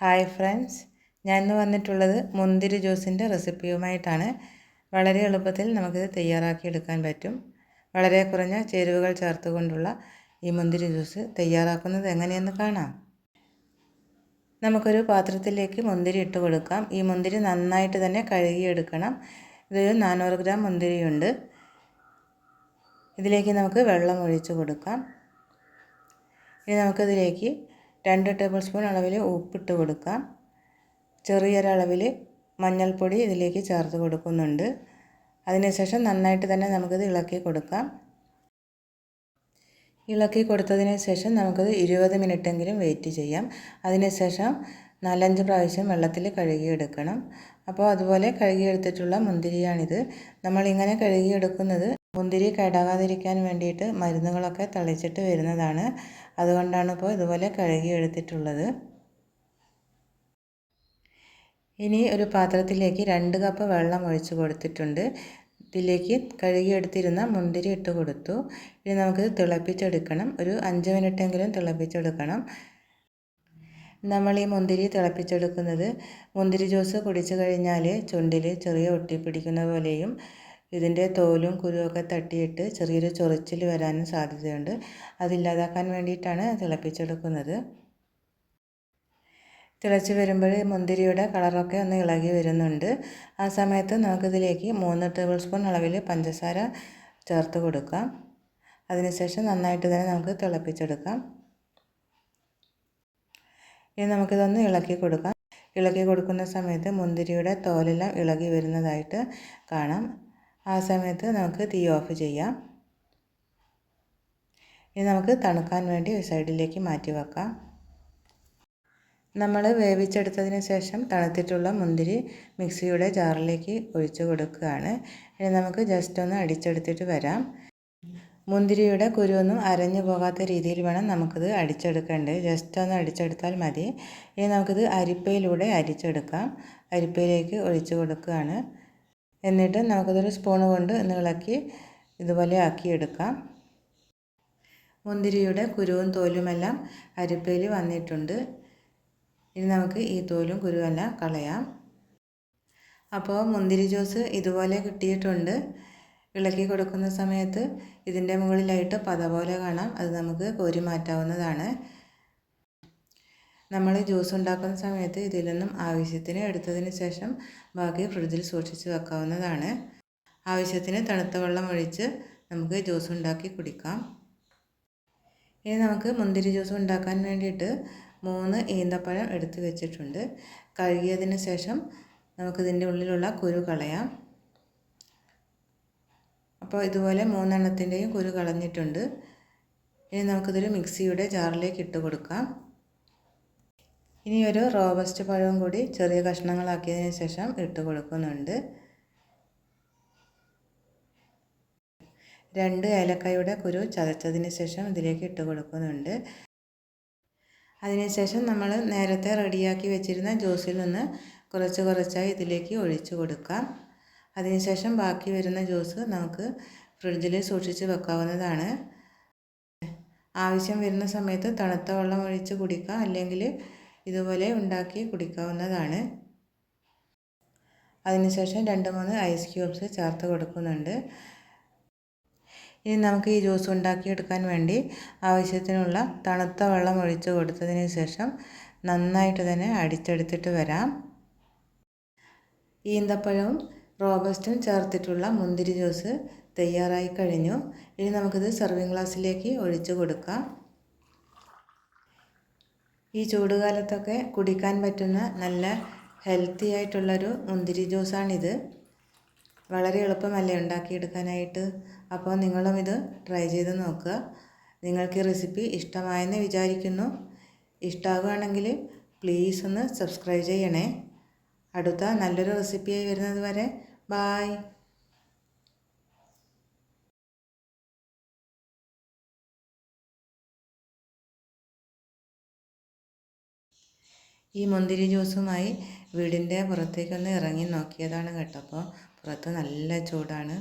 Hi friends. ഞാൻ ഇന്ന് വന്നിട്ടുള്ളത് മുന്തിരി ജ്യൂസിന്റെ റെസിപ്പിയുമായിട്ടാണ്. വളരെ എളുപ്പത്തിൽ നമുക്കിത് തയ്യാറാക്കിയെടുക്കാൻ പറ്റും. വളരെ കുറഞ്ഞ ചേരുവകൾ ചേർത്തുകൊണ്ടുള്ള ഈ മുന്തിരി ജ്യൂസ് തയ്യാറാക്കുന്നത് എങ്ങനെയെന്ന് കാണാം. നമുക്കൊരു പാത്രത്തിലേക്ക് മുന്തിരി ഇട്ട് കൊടുക്കാം. ഈ മുന്തിരി നന്നായിട്ട് തന്നെ കഴുകിയെടുക്കണം. ഇതൊരു നാനൂറ് ഗ്രാം മുന്തിരിയുണ്ട്. ഇതിലേക്ക് നമുക്ക് വെള്ളം ഒഴിച്ച് കൊടുക്കാം. ഇനി നമുക്കിതിലേക്ക് രണ്ട് ടേബിൾ സ്പൂൺ അളവിൽ ഉപ്പിട്ട് കൊടുക്കാം ചെറിയൊരളവിൽ മഞ്ഞൾപ്പൊടി ഇതിലേക്ക് ചേർത്ത് കൊടുക്കുന്നുണ്ട്. അതിനുശേഷം നന്നായിട്ട് തന്നെ നമുക്കിത് ഇളക്കി കൊടുക്കാം. ഇളക്കി കൊടുത്തതിന് ശേഷം നമുക്കത് ഇരുപത് മിനിറ്റെങ്കിലും വെയിറ്റ് ചെയ്യാം. അതിനുശേഷം നാലഞ്ച് പ്രാവശ്യം വെള്ളത്തിൽ കഴുകിയെടുക്കണം. അപ്പോൾ അതുപോലെ കഴുകിയെടുത്തിട്ടുള്ള മുന്തിരിയാണിത്. നമ്മളിങ്ങനെ കഴുകിയെടുക്കുന്നത് മുന്തിരി കേടാകാതിരിക്കാൻ വേണ്ടിയിട്ട് മരുന്നുകളൊക്കെ തളിച്ചിട്ട് വരുന്നതാണ്. അതുകൊണ്ടാണ് ഇപ്പോൾ ഇതുപോലെ കഴുകി എടുത്തിട്ടുള്ളത് ഇനി ഒരു പാത്രത്തിലേക്ക് രണ്ട് കപ്പ് വെള്ളം ഒഴിച്ച് കൊടുത്തിട്ടുണ്ട്. ഇതിലേക്ക് കഴുകിയെടുത്തിരുന്ന മുന്തിരി ഇട്ട് കൊടുത്തു. ഇനി നമുക്ക് തിളപ്പിച്ചെടുക്കണം. ഒരു അഞ്ച് മിനിറ്റെങ്കിലും തിളപ്പിച്ചെടുക്കണം. നമ്മൾ ഈ മുന്തിരി തിളപ്പിച്ചെടുക്കുന്നത് മുന്തിരി ജ്യൂസ് കുടിച്ചു കഴിഞ്ഞാൽ ചുണ്ടിൽ ചെറിയ ഒട്ടിപ്പിടിക്കുന്ന പോലെയും ഇതിന്റെ തോലും കുരുവൊക്കെ തട്ടിയിട്ട് ചെറിയൊരു ചൊറിച്ചിൽ വരാനും സാധ്യതയുണ്ട്. അതില്ലാതാക്കാൻ വേണ്ടിയിട്ടാണ് തിളപ്പിച്ചെടുക്കുന്നത്. തിളച്ച് വരുമ്പോൾ മുന്തിരിയുടെ കളറൊക്കെ ഒന്ന് ഇളകി വരുന്നുണ്ട്. ആ സമയത്ത് നമുക്കിതിലേക്ക് മൂന്ന് ടേബിൾ സ്പൂൺ അളവിൽ പഞ്ചസാര ചേർത്ത് കൊടുക്കാം. അതിനുശേഷം നന്നായിട്ട് തന്നെ നമുക്ക് തിളപ്പിച്ചെടുക്കാം. ഇനി നമുക്കിതൊന്ന് ഇളക്കി കൊടുക്കാം. ഇളക്കി കൊടുക്കുന്ന സമയത്ത് മുന്തിരിയുടെ തോലെല്ലാം ഇളകി വരുന്നതായിട്ട് കാണാം. ആ സമയത്ത് നമുക്ക് തീ ഓഫ് ചെയ്യാം. ഇനി നമുക്ക് തണുക്കാൻ വേണ്ടി ഒരു സൈഡിലേക്ക് മാറ്റി വെക്കാം. നമ്മൾ വേവിച്ചെടുത്തതിന് ശേഷം തണുത്തിട്ടുള്ള മുന്തിരി മിക്സിയുടെ ജാറിലേക്ക് ഒഴിച്ചു കൊടുക്കുകയാണ്. ഇനി നമുക്ക് ജസ്റ്റ് ഒന്ന് അടിച്ചെടുത്തിട്ട് വരാം. മുന്തിരിയുടെ കുരുവൊന്നും അരഞ്ഞു പോകാത്ത രീതിയിൽ വേണം നമുക്കിത് അടിച്ചെടുക്കേണ്ടത്. ജസ്റ്റ് ഒന്ന് അടിച്ചെടുത്താൽ മതി. ഇനി നമുക്കിത് അരിപ്പയിലൂടെ അരിച്ചെടുക്കാം. അരിപ്പയിലേക്ക് ഒഴിച്ചു കൊടുക്കുകയാണ്. എന്നിട്ട് നമുക്കതൊരു സ്പൂൺ കൊണ്ട് ഒന്ന് ഇളക്കി ഇതുപോലെ ആക്കിയെടുക്കാം. മുന്തിരിയുടെ കുരുവും തോലുമെല്ലാം അരിപ്പയിൽ വന്നിട്ടുണ്ട്. ഇനി നമുക്ക് ഈ തോലും കുരുവെല്ലാം കളയാം. അപ്പോൾ മുന്തിരി ജ്യൂസ് ഇതുപോലെ കിട്ടിയിട്ടുണ്ട്. ഇളക്കി കൊടുക്കുന്ന സമയത്ത് ഇതിന്റെ മുകളിലായിട്ട് പത പോലെ കാണാം. അത് നമുക്ക് കോരി മാറ്റാവുന്നതാണ് നമ്മൾ ജ്യൂസ് ഉണ്ടാക്കുന്ന സമയത്ത് ഇതിൽ നിന്നും ആവശ്യത്തിന് എടുത്തതിന് ശേഷം ബാക്കി ഫ്രിഡ്ജിൽ സൂക്ഷിച്ച് വെക്കാവുന്നതാണ്. ആവശ്യത്തിന് തണുത്ത വെള്ളം ഒഴിച്ച് നമുക്ക് ജ്യൂസ് ഉണ്ടാക്കി കുടിക്കാം. ഇനി നമുക്ക് മുന്തിരി ജ്യൂസ് ഉണ്ടാക്കാൻ വേണ്ടിയിട്ട് മൂന്ന് ഈന്തപ്പഴം എടുത്ത് വെച്ചിട്ടുണ്ട്. കഴുകിയതിന് ശേഷം നമുക്കിതിന്റെ ഉള്ളിലുള്ള കുരു കളയാം. അപ്പോൾ ഇതുപോലെ മൂന്നെണ്ണത്തിന്റെയും കുരു കളഞ്ഞിട്ടുണ്ട്. ഇനി നമുക്കിതൊരു മിക്സിയുടെ ജാറിലേക്ക് ഇട്ട് കൊടുക്കാം. ഇനി ഒരു റോബസ്റ്റ് പഴവും കൂടി ചെറിയ കഷ്ണങ്ങളാക്കിയതിന് ശേഷം ഇട്ട് കൊടുക്കുന്നുണ്ട്. രണ്ട് ഏലക്കായുടെ കുരു ചതച്ചതിന് ശേഷം ഇതിലേക്ക് ഇട്ട് കൊടുക്കുന്നുണ്ട്. അതിനുശേഷം നമ്മൾ നേരത്തെ റെഡിയാക്കി വെച്ചിരുന്ന ജ്യൂസിൽ നിന്ന് കുറച്ച് കുറച്ചായി ഇതിലേക്ക് ഒഴിച്ചു കൊടുക്കാം. അതിനുശേഷം ബാക്കി വരുന്ന ജ്യൂസ് നമുക്ക് ഫ്രിഡ്ജിൽ സൂക്ഷിച്ച് വെക്കാവുന്നതാണ്. ആവശ്യം വരുന്ന സമയത്ത് തണുത്ത വെള്ളം ഒഴിച്ച് കുടിക്കാം. അല്ലെങ്കിൽ ഇതുപോലെ ഉണ്ടാക്കി കുടിക്കാവുന്നതാണ്. അതിനുശേഷം രണ്ട് മൂന്ന് ഐസ് ക്യൂബ്സ് ചേർത്ത് കൊടുക്കുന്നുണ്ട്. ഇനി നമുക്ക് ഈ ജ്യൂസ് ഉണ്ടാക്കിയെടുക്കാൻ വേണ്ടി ആവശ്യത്തിനുള്ള തണുത്ത വെള്ളം ഒഴിച്ച് കൊടുത്തതിന് ശേഷം നന്നായിട്ട് തന്നെ അടിച്ചെടുത്തിട്ട് വരാം. ഈന്തപ്പഴവും റോബസ്റ്റും ചേർത്തിട്ടുള്ള മുന്തിരി ജ്യൂസ് തയ്യാറായി കഴിഞ്ഞു. ഇനി നമുക്കിത് സെർവിങ് ഗ്ലാസ്സിലേക്ക് ഒഴിച്ചു കൊടുക്കാം. ഈ ചൂടുകാലത്തൊക്കെ കുടിക്കാൻ പറ്റുന്ന നല്ല ഹെൽത്തി ആയിട്ടുള്ളൊരു മുന്തിരി ജ്യൂസാണിത്. വളരെ എളുപ്പമല്ലേ ഉണ്ടാക്കിയെടുക്കാനായിട്ട്? അപ്പോൾ നിങ്ങളും ഇത് ട്രൈ ചെയ്ത് നോക്കുക. നിങ്ങൾക്ക് ഈ റെസിപ്പി ഇഷ്ടമായെന്ന് വിചാരിക്കുന്നു. ഇഷ്ടമാകുകയാണെങ്കിൽ പ്ലീസ് ഒന്ന് സബ്സ്ക്രൈബ് ചെയ്യണേ. അടുത്ത നല്ലൊരു റെസിപ്പിയായി വരുന്നത് വരെ ബായ് ഈ മുന്തിരി ജ്യൂസുമായി വീടിന്റെ പുറത്തേക്കൊന്ന് ഇറങ്ങി നോക്കിയതാണ് കേട്ടോ. അപ്പോൾ പുറത്ത് നല്ല ചൂടാണ്.